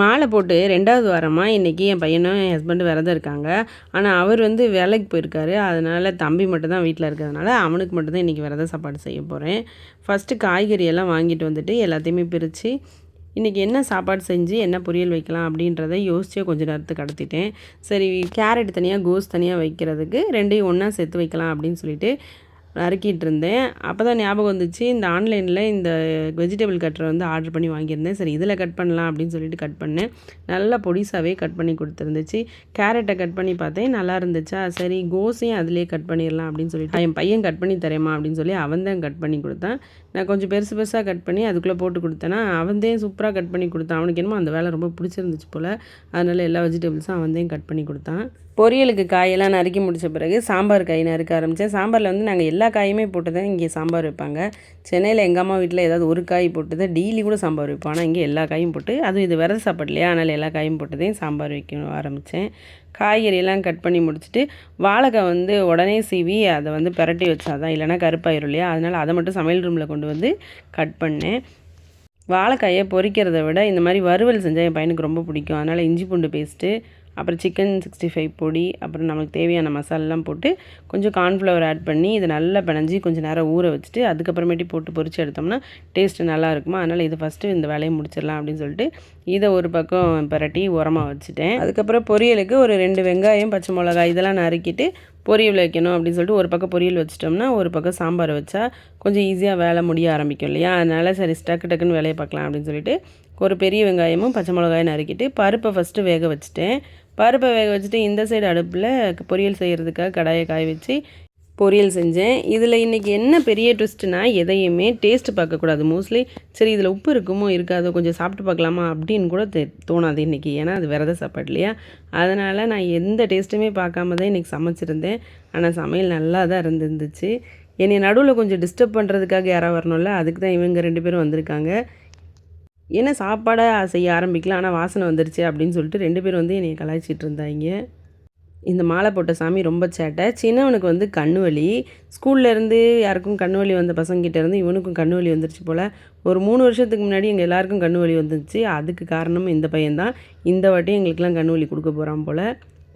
மாலை போட்டு ரெண்டாவது வாரமாக இன்றைக்கி என் பையனும் என் ஹஸ்பண்டும் விரதம் இருக்காங்க. ஆனால் அவர் வந்து வேலைக்கு போயிருக்காரு. அதனால் தம்பி மட்டும் தான் வீட்டில் இருக்கிறதுனால அவனுக்கு மட்டும்தான் இன்றைக்கி விரத சாப்பாடு செய்ய போகிறேன் ஃபஸ்ட்டு காய்கறி எல்லாம் வாங்கிட்டு வந்துட்டு எல்லாத்தையுமே பிரித்து இன்றைக்கி என்ன சாப்பாடு செஞ்சு என்ன பொரியல் வைக்கலாம் அப்படின்றத யோசிச்சே கொஞ்சம் நேரத்துக்கு கடத்திட்டேன். சரி கேரட் தனியாக கோஸ் தனியாக வைக்கிறதுக்கு ரெண்டையும் ஒன்றா சேர்த்து வைக்கலாம் அப்படின்னு சொல்லிட்டு நறுக்கிட்டு இருந்தேன் அப்போ தான் ஞாபகம் வந்துச்சு இந்த ஆன்லைனில் இந்த வெஜிடபிள் கட்டரை வந்து ஆர்டர் பண்ணி வாங்கியிருந்தேன். சரி இதில் கட் பண்ணலாம் அப்படின்னு சொல்லிட்டு கட் பண்ணேன். நல்லா பொடிசாகவே கட் பண்ணி கொடுத்துருந்துச்சு. கேரட்டை கட் பண்ணி பார்த்தேன் நல்லா இருந்துச்சா? சரி கோஸையும் அதிலே கட் பண்ணிடலாம் அப்படின்னு சொல்லிட்டு என் பையன் கட் பண்ணி தரேம்மா அப்படின்னு சொல்லி அவன் தான் கட் பண்ணி கொடுத்தான். நான் கொஞ்சம் பெருசு பெருசாக கட் பண்ணி அதுக்குள்ளே போட்டு கொடுத்தேன்னா அவன் தான் சூப்பராக கட் பண்ணி கொடுத்தான். அவனுக்கு என்னமோ அந்த வேலை ரொம்ப பிடிச்சிருந்துச்சு போல். அதனால் எல்லா வெஜிடபிள்ஸும் அவன் தான் கட் பண்ணி கொடுத்தான். பொரியலுக்கு காயெல்லாம் நறுக்கி முடித்த பிறகு சாம்பார் காய் நறுக்க ஆரம்பித்தேன் சாம்பாரில் வந்து நாங்கள் எல்லா காயுமே போட்டு தான் இங்கே சாம்பார் வைப்பாங்க. சென்னையில் எங்கள் அம்மா வீட்டில் ஏதாவது ஒரு காய் போட்டுதான் டெய்லி கூட சாம்பார் வைப்போம் ஆனால் இங்கே எல்லா காயும் போட்டு அதுவும் இது விரத சாப்பாடு இல்லையா? அதனால் எல்லா காயும் போட்டுதையும் சாம்பார் வைக்க ஆரம்பித்தேன் காய்கறியெல்லாம் கட் பண்ணி முடிச்சுட்டு வாழைக்காய் வந்து உடனே சீவி அதை வந்து பிரட்டி வச்சாதான் இல்லைனா கருப்பாயிரும் இல்லையா? அதனால் அதை மட்டும் சமையல் ரூமில் கொண்டு வந்து கட் பண்ணேன். வாழைக்காயை பொரிக்கிறத விட இந்த மாதிரி வறுவல் செஞ்சால் என் பையனுக்கு ரொம்ப பிடிக்கும். அதனால் இஞ்சி பூண்டு பேஸ்ட்டு அப்புறம் சிக்கன் சிக்ஸ்டி ஃபைவ் பொடி அப்புறம் நமக்கு தேவையான மசாலாலாம் போட்டு கொஞ்சம் கார்ன்ஃப்ளவர் ஆட் பண்ணி இதை நல்லா பிணைஞ்சி கொஞ்சம் நேரம் ஊற வச்சுட்டு அதுக்கப்புறமேட்டி போட்டு பொறிச்சு எடுத்தோம்னா டேஸ்ட்டு நல்லா இருக்குமா? அதனால் இது ஃபஸ்ட்டு இந்த வேலையை முடிச்சிடலாம் அப்படின்னு சொல்லிட்டு இதை ஒரு பக்கம் பரட்டி உரமாக வச்சுட்டேன். அதுக்கப்புறம் பொரியலுக்கு ஒரு ரெண்டு வெங்காயம் பச்சை மிளகாய் இதெல்லாம் நறுக்கிட்டு பொரியல் வைக்கணும் அப்படின்னு சொல்லிட்டு ஒரு பக்கம் பொரியல் வச்சிட்டோம்னா ஒரு பக்கம் சாம்பார் வச்சா கொஞ்சம் ஈஸியாக வேலை முடிய ஆரம்பிக்கும் இல்லையா? அதனால் சரி டக்கு டக்குன்னு வேலையை பார்க்கலாம் அப்படின்னு சொல்லிட்டு ஒரு பெரிய வெங்காயமும் பச்சை மிளகாயும் நறுக்கிட்டு பருப்பை ஃபஸ்ட்டு வேக வச்சுட்டேன். பருப்பை வேக வச்சுட்டு இந்த சைடு அடுப்பில் பொரியல் செய்கிறதுக்காக கடாயை காய வச்சு பொரியல் செஞ்சேன். இதில் இன்றைக்கி என்ன பெரிய ட்விஸ்ட்னா எதையுமே டேஸ்ட் பார்க்கக்கூடாது மோஸ்ட்லி சரி இதில் உப்பு இருக்குமோ இருக்காதோ கொஞ்சம் சாப்பிட்டு பார்க்கலாமா அப்படின்னு கூட தெ தோணாது இன்றைக்கி ஏன்னா அது விரத சாப்பாடு இல்லையா? அதனால் நான் எந்த டேஸ்ட்டுமே பார்க்காம தான் இன்றைக்கி சமைச்சிருந்தேன். ஆனால் சமையல் நல்லா தான் இருந்துருந்துச்சு. என்னை நடுவில் கொஞ்சம் டிஸ்டர்ப் பண்ணுறதுக்காக யாராவது வரணும்ல அதுக்கு தான் இவங்க ரெண்டு பேரும் வந்திருக்காங்க. என்ன சாப்பாடாக செய்ய ஆரம்பிக்கலாம்? ஆனால் வாசனை வந்துருச்சு அப்படின்னு சொல்லிட்டு ரெண்டு பேரும் வந்து என்னை கலாய்ச்சிட்டு இருந்தாங்க. இந்த மாலை போட்ட சாமி ரொம்ப சேட்டை. சின்னவனுக்கு வந்து கண்ணு வலி. ஸ்கூல்லேருந்து யாருக்கும் கண்ணு வலி வந்த பசங்கிட்ட இருந்து இவனுக்கும் கண்ணு வலி வந்துருச்சு போல். ஒரு மூணு வருஷத்துக்கு முன்னாடி எங்கள் எல்லாருக்கும் கண்ணு வலி வந்துச்சு அதுக்கு காரணம் இந்த பையன்தான் இந்த வாட்டி எங்களுக்கெல்லாம் கண்ணு வலி கொடுக்க போகிறான் போல்.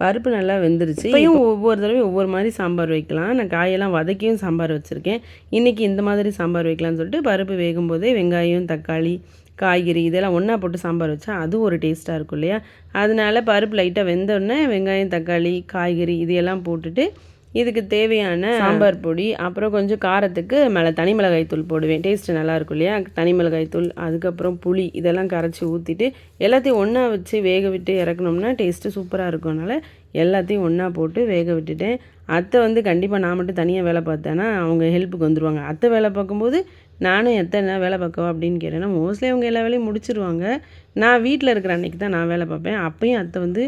பருப்பு நல்லா வெந்துருச்சு. இப்பயும் ஒவ்வொரு தடவையும் ஒவ்வொரு மாதிரி சாம்பார் வைக்கலாம். நான் காயெல்லாம் வதக்கியும் சாம்பார் வச்சுருக்கேன். இன்றைக்கி இந்த மாதிரி சாம்பார் வைக்கலாம்னு சொல்லிட்டு பருப்பு வேகும் போதே வெங்காயம் தக்காளி காய்கறி இதெல்லாம் ஒன்றா போட்டு சாம்பார் வச்சா அதுவும் ஒரு டேஸ்ட்டாக இருக்கும் இல்லையா? அதனால பருப்பு லைட்டாக வெந்தோடனே வெங்காயம் தக்காளி காய்கறி இதையெல்லாம் போட்டுட்டு இதுக்கு தேவையான சாம்பார் பொடி அப்புறம் கொஞ்சம் காரத்துக்கு மேலே தனி மிளகாய் தூள் போடுவேன். டேஸ்ட்டு நல்லாயிருக்கும் இல்லையா? தனி மிளகாய் தூள் அதுக்கப்புறம் புளி இதெல்லாம் கரைச்சி ஊற்றிட்டு எல்லாத்தையும் ஒன்றா வச்சு வேக விட்டு இறக்கணும்னா டேஸ்ட்டு சூப்பராக இருக்கும்னால எல்லாத்தையும் ஒன்றா போட்டு வேக விட்டுட்டேன். அத்தை வந்து கண்டிப்பாக நான் மட்டும் தனியாக வேலை பார்த்தேன்னா அவங்க ஹெல்ப்புக்கு வந்துடுவாங்க அத்தை வேலை பார்க்கும்போது நானும் எத்தனை வேலை பார்க்கவா அப்படின்னு கேட்டேன்னா மோஸ்ட்லி அவங்க எல்லா வேலையும் முடிச்சிருவாங்க. நான் வீட்டில் இருக்கிற அன்றைக்கி தான் நான் வேலை பார்ப்பேன். அப்பையும் அத்தை வந்து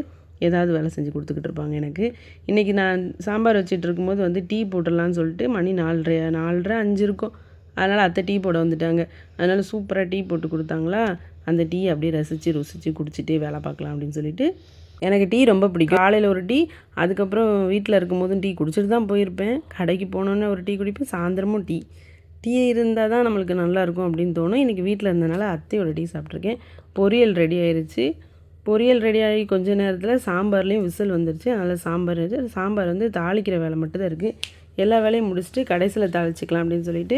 ஏதாவது வேலை செஞ்சு கொடுத்துக்கிட்டு இருப்பாங்க எனக்கு. இன்றைக்கி நான் சாம்பார் வச்சுட்டு இருக்கும்போது வந்து டீ போட்டுடலான்னு சொல்லிட்டு மணி நாலரை நாலரை அஞ்சு இருக்கும். அதனால் அத்தை டீ போட வந்துட்டாங்க. அதனால் சூப்பராக டீ போட்டு கொடுத்தாங்களா? அந்த டீ அப்படியே ரசித்து ருசித்து குடிச்சிட்டே வேலை பார்க்கலாம் அப்படின்னு சொல்லிட்டு எனக்கு டீ ரொம்ப பிடிக்கும். காலையில் ஒரு டீ அதுக்கப்புறம் வீட்டில் இருக்கும்போதும் டீ குடிச்சிட்டு தான் போயிருப்பேன். கடைக்கு போனோன்னே ஒரு டீ குடிப்பேன். சாயந்தரமும் டீ. டீ இருந்தால் தான் நம்மளுக்கு நல்லாயிருக்கும் அப்படின்னு தோணும். இன்றைக்கி வீட்டில் இருந்தனால அத்தையோட டீ சாப்பிட்ருக்கேன் பொரியல் ரெடி ஆயிடுச்சு பொரியல் ரெடி ஆகி கொஞ்ச நேரத்தில் சாம்பார்லேயும் விசில் வந்துருச்சு. அதனால் சாம்பார் சாம்பார் வந்து தாளிக்கிற வேலை மட்டும்தான் இருக்குது எல்லா வேலையும் முடிச்சுட்டு கடைசியில் தாளிச்சிக்கலாம் அப்படின்னு சொல்லிட்டு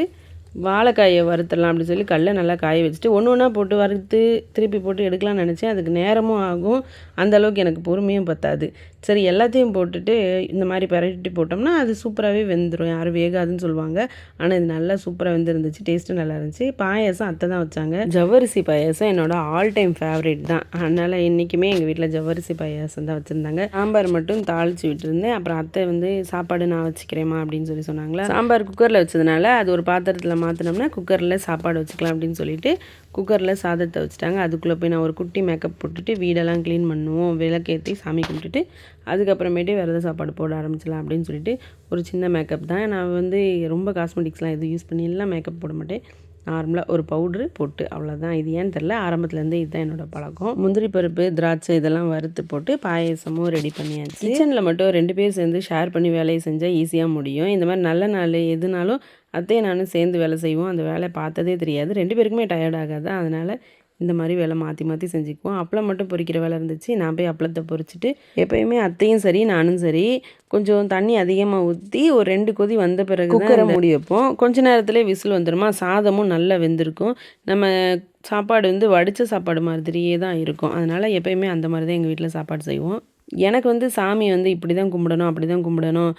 வாழைக்காயை வறுத்துடலாம் அப்படின்னு சொல்லி கல்லை நல்லா காய வச்சுட்டு ஒன்று ஒன்றா போட்டு வறுத்து திருப்பி போட்டு எடுக்கலாம்னு நினச்சேன். அதுக்கு நேரமும் ஆகும். அந்தளவுக்கு எனக்கு பொறுமையும் பத்தாது. சரி எல்லாத்தையும் போட்டுட்டு இந்த மாதிரி பரட்டி போட்டோம்னா அது சூப்பராகவே வெந்துடும் யாரும் வேகாதுன்னு சொல்லுவாங்க. ஆனால் இது நல்லா சூப்பராக வெந்துருந்துச்சு. டேஸ்ட்டும் நல்லா இருந்துச்சு. பாயசம் அத்தை தான் வச்சாங்க. ஜவ்வரிசி பாயசம் என்னோட ஆல் டைம் ஃபேவரேட் தான். அதனால் இன்றைக்குமே எங்கள் வீட்டில் ஜவ்வரிசி பாயசம் தான் வச்சுருந்தாங்க. சாம்பார் மட்டும் தாளித்து விட்டுருந்தேன். அப்புறம் அத்தை வந்து சாப்பாடு நான் வச்சுக்கிறேம்மா அப்படின்னு சொல்லி சொன்னாங்களா? சாம்பார் குக்கரில் வச்சதுனால அது ஒரு பாத்திரத்தில் மாற்றினோம்னா குக்கரில் சாப்பாடு வச்சுக்கலாம் அப்படின்னு சொல்லிட்டு குக்கரில் சாதத்தை வச்சுட்டாங்க. அதுக்குள்ளே போய் நான் ஒரு குட்டி மேக்கப் போட்டுட்டு வீடெல்லாம் க்ளீன் பண்ணுவோம். விளக்கேற்றி சாமி கும்பிட்டுட்டு அதுக்கப்புறமேட்டு விரத சாப்பாடு போட ஆரம்பிச்சிடலாம் அப்படின்னு சொல்லிட்டு ஒரு சின்ன மேக்கப் தான். நான் வந்து ரொம்ப காஸ்மெட்டிக்ஸ்லாம் எதுவும் யூஸ் பண்ணி எல்லாம் மேக்கப் போட மாட்டேன். நார்மலாக ஒரு பவுட்ரு போட்டு அவ்வளோதான் இது ஏன்னு தெரில ஆரம்பத்துலேருந்து இதுதான் என்னோடய பழக்கம். முந்திரி பருப்பு திராட்சை இதெல்லாம் வறுத்து போட்டு பாயசமும் ரெடி பண்ணியாச்சு. கிச்சனில் மட்டும் ரெண்டு பேர் சேர்ந்து ஷேர் பண்ணி வேலையை செஞ்சால் ஈஸியாக முடியும். இந்த மாதிரி நல்ல நாள் எதுனாலும் அத்தையும் நானும் சேர்ந்து வேலை செய்வோம். அந்த வேலை பார்த்ததே தெரியாது. ரெண்டு பேருக்குமே டயர்ட் ஆகாது. அதனால் இந்த மாதிரி வேலை மாற்றி மாற்றி செஞ்சுக்குவோம். அப்பளம் மட்டும் பொரிக்கிற வேலை இருந்துச்சு. நான் போய் அப்பளத்தை பொரிச்சிட்டு எப்பயுமே அத்தையும் சரி நானும் சரி கொஞ்சம் தண்ணி அதிகமாக ஊற்றி ஒரு ரெண்டு கொதி வந்த பிறகு குக்கரை மூடி வைப்போம். கொஞ்ச நேரத்துலேயே விசில் வந்துடுமா சாதமும் நல்லா வெந்திருக்கும். நம்ம சாப்பாடு வந்து வடித்த சாப்பாடு மாதிரியே தான் இருக்கும். அதனால் எப்பயுமே அந்த மாதிரி தான் எங்கள் வீட்டில் சாப்பாடு செய்வோம். எனக்கு வந்து சாமி வந்து இப்படி தான் கும்பிடணும் அப்படி தான் கும்பிடணும்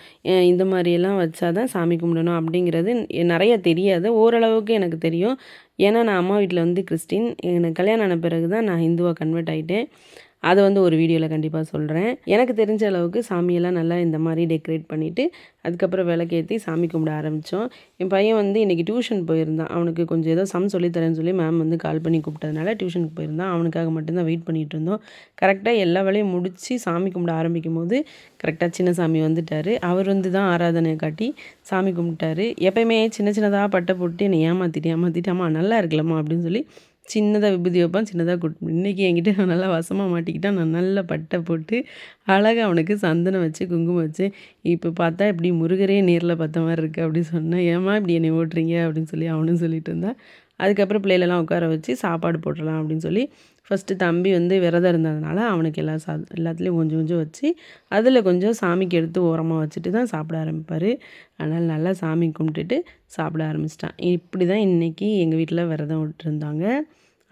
இந்த மாதிரியெல்லாம் வச்சா தான் சாமி கும்பிடணும் அப்படிங்கிறது நிறைய தெரியாது. ஓரளவுக்கு எனக்கு தெரியும். ஏன்னா நான் அம்மா வீட்டில் வந்து கிறிஸ்டின். எனக்கு கல்யாணம் ஆன பிறகு தான் நான் ஹிந்துவாக கன்வெர்ட் ஆகிட்டேன் அதை வந்து ஒரு வீடியோவில் கண்டிப்பாக சொல்கிறேன் எனக்கு தெரிஞ்ச அளவுக்கு சாமியெல்லாம் நல்லா இந்த மாதிரி டெக்கரேட் பண்ணிவிட்டு அதுக்கப்புறம் விளக்கேற்றி சாமி கும்பிட ஆரம்பித்தோம் என் பையன் வந்து இன்றைக்கி டியூஷன் போயிருந்தான். அவனுக்கு கொஞ்சம் ஏதோ சம் சொல்லித்தரேன்னு சொல்லி மேம் வந்து கால் பண்ணி கூப்பிட்டதுனால டியூஷனுக்கு போயிருந்தான். அவனுக்காக மட்டும்தான் வெயிட் பண்ணிகிட்டு இருந்தோம். கரெக்டாக எல்லா வேலையும் முடித்து சாமி கும்பிட ஆரம்பிக்கும் போது கரெக்டாக சின்ன சாமி வந்துட்டார். அவர் வந்து தான் ஆராதனை காட்டி சாமி கும்பிட்டாரு. எப்பயுமே சின்ன சின்னதாக பட்டை போட்டு என்னை ஏமாற்றிட்டு ஏமாற்றிட்டு அம்மா நல்லா இருக்கலாமா அப்படின்னு சொல்லி சின்னதாக விபூதி வைப்பான் சின்னதாக குட் இன்றைக்கி என்கிட்ட அவன் நல்லா வசமாக மாட்டிக்கிட்டான். நான் நல்லா பட்டை போட்டு அழகாக அவனுக்கு சந்தனம் வச்சு குங்குமம் வச்சு இப்போ பார்த்தா இப்படி முருகரே நேரில் பார்த்த மாதிரி இருக்குது அப்படின்னு சொன்னேன் ஏம்மா இப்படி என்னை ஓட்டுறீங்க? அப்படின்னு சொல்லி அவனும் சொல்லிட்டு இருந்தான். அதுக்கப்புறம் பிள்ளைகளெல்லாம் உட்கார வச்சு சாப்பாடு போட்டுடலாம் அப்படின்னு சொல்லி ஃபஸ்ட்டு தம்பி வந்து விரதம் இருந்ததுனால அவனுக்கு எல்லா சா எல்லாத்துலேயும் கொஞ்சம் கொஞ்சம் வச்சு அதில் கொஞ்சம் சாமிக்கு எடுத்து ஓரமாக வச்சுட்டு தான் சாப்பிட ஆரம்பிப்பார். அதனால் நல்லா சாமி கும்பிட்டுட்டு சாப்பிட ஆரம்பிச்சிட்டான். இப்படி தான் இன்றைக்கி எங்கள் வீட்டில் விரதம் விட்டுருந்தாங்க.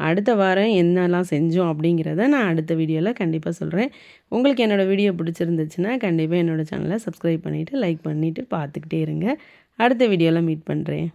அடுத்த வாரம் என்னெல்லாம் செஞ்சோம் அப்படிங்கிறத நான் அடுத்த வீடியோவில் கண்டிப்பாக சொல்கிறேன் உங்களுக்கு என்னோடய வீடியோ பிடிச்சிருந்துச்சுன்னா கண்டிப்பாக என்னோடய சேனலை சப்ஸ்கிரைப் பண்ணிவிட்டு லைக் பண்ணிவிட்டு பார்த்துக்கிட்டே இருங்க. அடுத்த வீடியோவில் மீட் பண்ணுறேன்